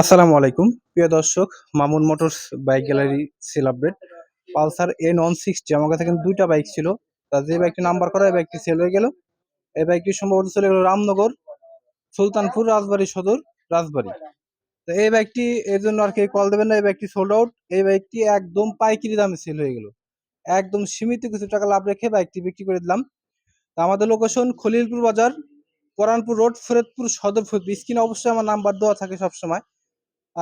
আসসালামু আলাইকুম। প্রিয় দর্শক, Mamun motors bike gallery sale update. Pulsar N one sixty আমার কাছে কিন্তু দুইটা বাইক ছিল। তা যে বাইকটি নাম্বার করা, এই বাইকটি সেল হয়ে গেল। এই বাইকটি সম্ভবত চলে গেল রামনগর, সুলতানপুর রাজবাড়ি সদর, রাজবাড়ি। তো এই বাইকটি এর জন্য আর কি কল দেবেন না, এই বাইকটি সোল্ড আউট এই বাইকটি একদম পাইকারি দামে সেল হয়ে গেল। একদম সীমিত কিছু টাকা লাভ রেখে বাইকটি বিক্রি করে দিলাম। তা আমাদের লোকেশন খলিলপুর বাজার পরানপুর রোড ফরিদপুর সদর, ফরিদপুর। স্ক্রিনে অবশ্যই আমার নাম্বার দেওয়া থাকে সবসময়।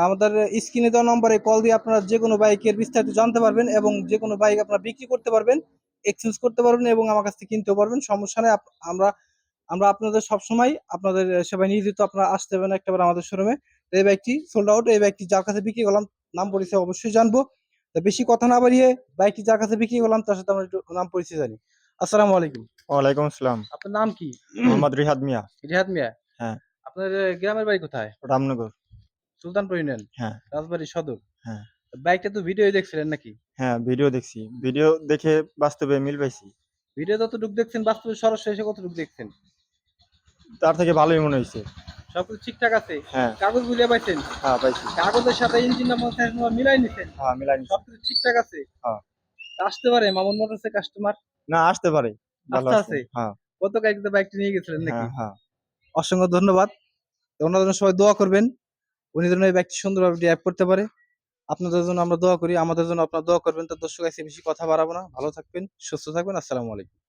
আমাদের স্ক্রিনে দেওয়া নম্বরে কল দিয়ে আপনারা যে কোনো বাইকের বিস্তারিত জানতে পারবেন এবং যে কোনো বাইক আপনারা বিক্রি করতে পারবেন এক্সচেঞ্জ করতে পারবেন এবং আমার কাছ থেকে কিনতেও পারবেন। সমস্যা নেই আমরা আমরা আপনাদের সবসময় আপনাদের সেবায় নিয়োজিত আপনারা আসতে পারেন একটাবার আমাদের শোরুমে এই বাইকটি সোল্ড আউট এই বাইকটি যার কাছে বিক্রি করলাম নাম পরিচয় অবশ্যই জানব। তো বেশি কথা না বাড়িয়ে বাইকটি যার কাছে বিক্রি করলাম তার সাথে আমরা একটু নাম পরিচয় জানি। আসসালামু আলাইকুম। ওয়ালাইকুম আসসালাম। আপনার নাম কি? মোহাম্মদ রিহাদ মিয়া। রিহাদ মিয়া। হ্যাঁ। আপনার গ্রামের বাড়ি কোথায়? রামনগর। সুলতানপুর ইউনিয়ন হ্যাঁ। রাজবাড়ি সদর। হ্যাঁ। বাইকটা তো ভিডিও দেখছিলেন নাকি? হ্যাঁ ভিডিও দেখছি। ভিডিও দেখে বাস্তবে মিল পাইছি। ভিডিও যতটুকু দেখছেন বাস্তবে সরাসরি এসে কতটুকু দেখছেন? তার থেকে ভালোই মনে হয়েছে সবকিছু ঠিকঠাক আছে? হ্যাঁ। কাগজ বুঝিয়ে পাইছেন? হ্যাঁ পাইছি। কাগজের সাথে ইঞ্জিন নাম্বার মিলাই নিছেন? হ্যাঁ মিলাই নিছি। সবকিছু ঠিকঠাক আছে? হ্যাঁ। আসতে পারে মামুন মোটরসের কাস্টমার না আসতে পারে। ভালো আছে? হ্যাঁ। কত গাড়িতে বাইকটি নিয়ে গেছিলেন নাকি? হ্যাঁ হ্যাঁ। অসংখ্য ধন্যবাদ। ওনার জন্য সবাই দোয়া করবেন। উনি যেন ব্যক্তি সুন্দরভাবে ড্রাইভ করতে পারে। আপনাদের জন্য আমরা দোয়া করি, আমাদের জন্য আপনারা দোয়া করবেন। তো দর্শক আছে বেশি কথা বাড়াবো না। ভালো থাকবেন, সুস্থ থাকবেন। আসসালামু আলাইকুম।